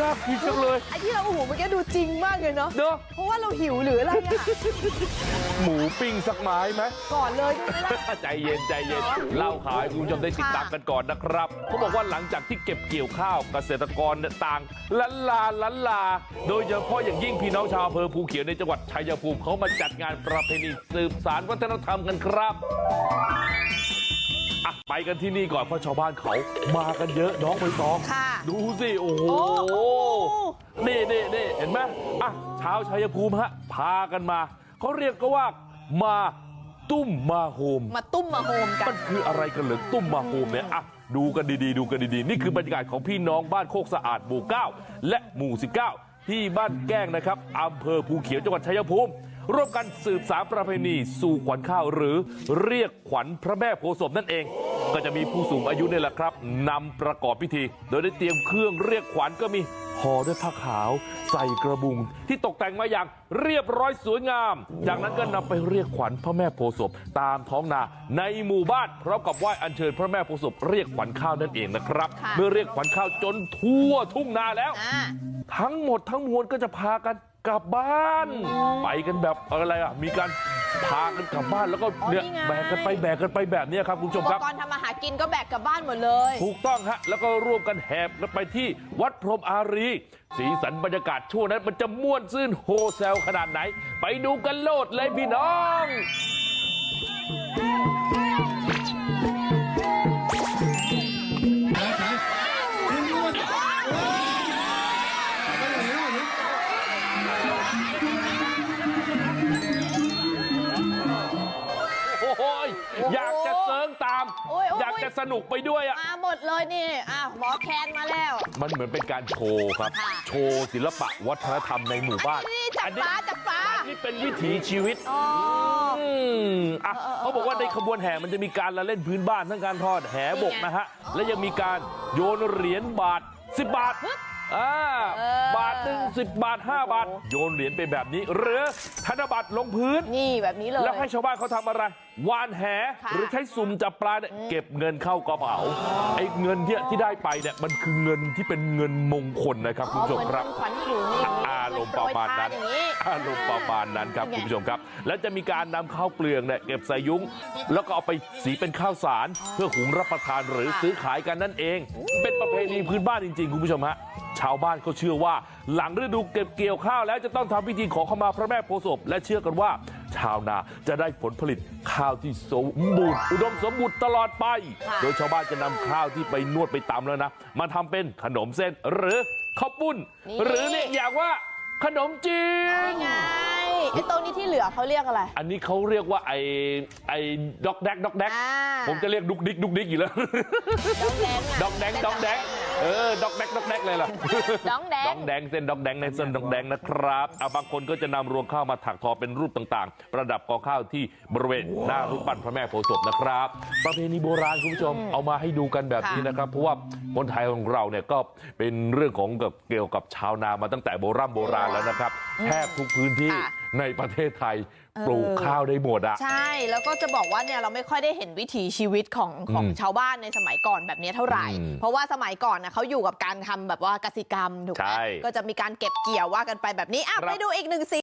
น่ากินจังเลยไอ้ที่เราโอ้โหเมื่อกี้ดูจริงมากเลยเนาะเนาะเพราะว่าเราหิวหรืออะไรอะหมูปิ้งสักไม้ไหม ก่อนเลยได้ไหมล่ะ ใจเย็นใจเย็นเล่าขายคุณผู้ชมได้ติดตามกันก่อนนะครับเขาบอกว่าหลังจากที่เก็บเกี่ยวข้าวเกษตรกรเนี่ยต่างลันลาลันลา โดยเฉพาะอย่างยิ่งพี่น้องชาวอำเภอภูเขียวในจังหวัดชัยภูมิเขามาจัดงานประเพณีสืบสารวัฒนธรรมกันครับอะ ไปกันที่นี่ก่อนเพราะชาวบ้านเขามากันเยอะน้องใบตองค่ะดูสิโอ้โหโอ้โหนี่นี่นี่เห็นไหมอะชาวชัยภูมิฮะพากันมาเขาเรียกก็ว่ามาตุ้มมาโฮมมาตุ้มมาโฮมกัมันนคืออะไรกันเหรือตุ้มมาโฮมเนี่ยอะดูกันดีๆดูกันดีๆ นี่คือบรรยากาศของพี่น้องบ้านโคกสะอาดหมู่ 9 และหมู่ 19 ที่บ้านแก้งนะครับอำเภอภูเขียวจังหวัดชัยภูมิ ร่วมกันสืบสารประเพณีสู่ขวัญข้าวหรือเรียกขวัญพระแม่โพธิ์ศพนั่นเอง ก็จะมีผู้สูงอายุนี่แหละครับนำประกอบพิธี โดยได้เตรียมเครื่องเรียกขวัญก็มีห่อด้วยผ้าขาวใส่กระบุง ที่ตกแต่งมาอย่างเรียบร้อยสวยงาม จากนั้นก็นำไปเรียกขวัญพระแม่โพธิ์ศพตามท้องนาในหมู่บ้านพร้อมกับไหว้อัญเชิญพระแม่โพธิ์ศพเรียกขวัญข้าวนั่นเองนะครับค่ะเมื่อเรียกขวัญข้าวจนทั่วทุ่งนาแล้วอ่าทั้งหมดทั้งมวลก็จะพากัน กลับบ้านไปกันแบบอะไรอะมีการพากันกลับบ้านแล้วก็เนี่ยอ๋อนี่ไงแบกกันไปแบกกันไปแบบเนี้ยครับคุณผู้ชอุมปครับกรณ์ทำอาหารกินก็แบกกลับบ้านหมดเลยถูกต้องฮะแล้วก็ร่วมกันแห่กันไปที่วัดพรหมอารีสีสันบรรยากาศช่วงนั้นมันจะม่วนซื่นโฮเซลขนาดไหน ไปดูกันโลดเลยพี่น้อง โอ้โหยอยากจะเซิร์งตาม อยากจะสนุกไปด้วยอะมาหมดเลยนี่อะหมอแคนมาแล้ว มันเหมือนเป็นการโชว์ครับ โชว์ศิลปะวัฒนธรรมในหมู่บ้านอันนี้จับปลาจับปลาอันนี้เป็นวิถีชีวิตอ๋ออืมอะเขาบอกว่าในขบวนแห่มันจะมีการละเล่นพื้นบ้านทั้งการทอดแหบกนี่ไงนะฮะ และยังมีการโยนเหรียญบาท 10 บาท อ่าเออบาทหนึ่งสิบบาท 5 บาท โยนเหรียญไปแบบนี้ หรือธนบัตรลงพื้นนี่แบบนี้เลย แล้วให้ชาวบ้านเขาทำอะไรหวานแหค่ะหรือใช้สุ่มจับปลาเนี่ยเก็บเงินเข้ากระเป๋าไอ้เงินที่ที่ได้ไปเนี่ยมันคือเงินที่เป็นเงินมงคลนะครับคุณผู้ชมครับอ๋อเหมือนขวัญถุง อย่างนี้อารมณ์ประมาณนั้นโปรยทอย่างนี้อารมณ์ประมาณนั้นครับนี่ไงคุณผู้ชมครับ และจะมีการนำข้าวเปลือกเนี่ยเก็บใส่ยุ้ง แล้วก็เอาไปสีเป็นข้าวสาร เพื่อหุงรับประทานหรือค่ะซื้อขายกันนั่นเอง เป็นประเพณีพื้นบ้านจริง ๆ คุณผู้ชมฮะชาวบ้านเขาเชื่อว่า หลังฤดูเก็บเกี่ยวข้าวแล้วจะต้องทำพิธีขอขมาพระแม่โพธิ์ศพและเชื่อกันว่า ชาวนาจะได้ผลผลิตข้าวที่สมบูรณ์อุดมสมบูรณ์ตลอดไปค่ะโดยชาวบ้านจะนำข้าวที่ไปนวดไปตำแล้วนะ มาทำเป็นขนมเส้นหรือ ข้าวปุ้นนี่หรือเนี่ยอย่างว่าขนมจีนนี่ไงไอ้ตรงนี้ที่เหลือเขาเรียกอะไร อันนี้เขาเรียกว่าไอ้ไอ้ด็อกแดกด็อกแดกอ่าผมจะเรียกดุกดิกดุกดิกอยู่แล้วดองแดงะดองแดงดองแดง เออด็อกแดกด็อกแดกเลยล่ะดองแดงดองแดงเส้นดองแดงในเส้นดองแดงนะครับอะบางคนก็จะนำรวงข้าวมาถักทอเป็นรูปต่างๆ ประดับกองข้าวที่บริเวณหน้ารูปปั้นพระแม่โพธิ์ศพนะครับ ประเพณีโบราณคุณผู้ชมเอามาให้ดูกันแบบนี้นะครับเพราะว่าคนไทยของเราเนี่ยก็เป็นเรื่องของกับเกี่ยวกับชาวนามาตั้งแต่โบราณโบราณแล้วนะครับแทบทุกพื้นที่ค่ะ ในประเทศไทยเออปลูกข้าวได้หมดอะใช่แล้วก็จะบอกว่าเนี่ยเราไม่ค่อยได้เห็นวิถีชีวิตของของอืมชาวบ้านในสมัยก่อนแบบนี้เท่าไหร่อืมเพราะว่าสมัยก่อนนะเขาอยู่กับการทำแบบว่ากสิกรรมถูกไหมใช่ก็จะมีการเก็บเกี่ยวว่ากันไปแบบนี้อะครับไปดูอีกหนึ่งสิ่ง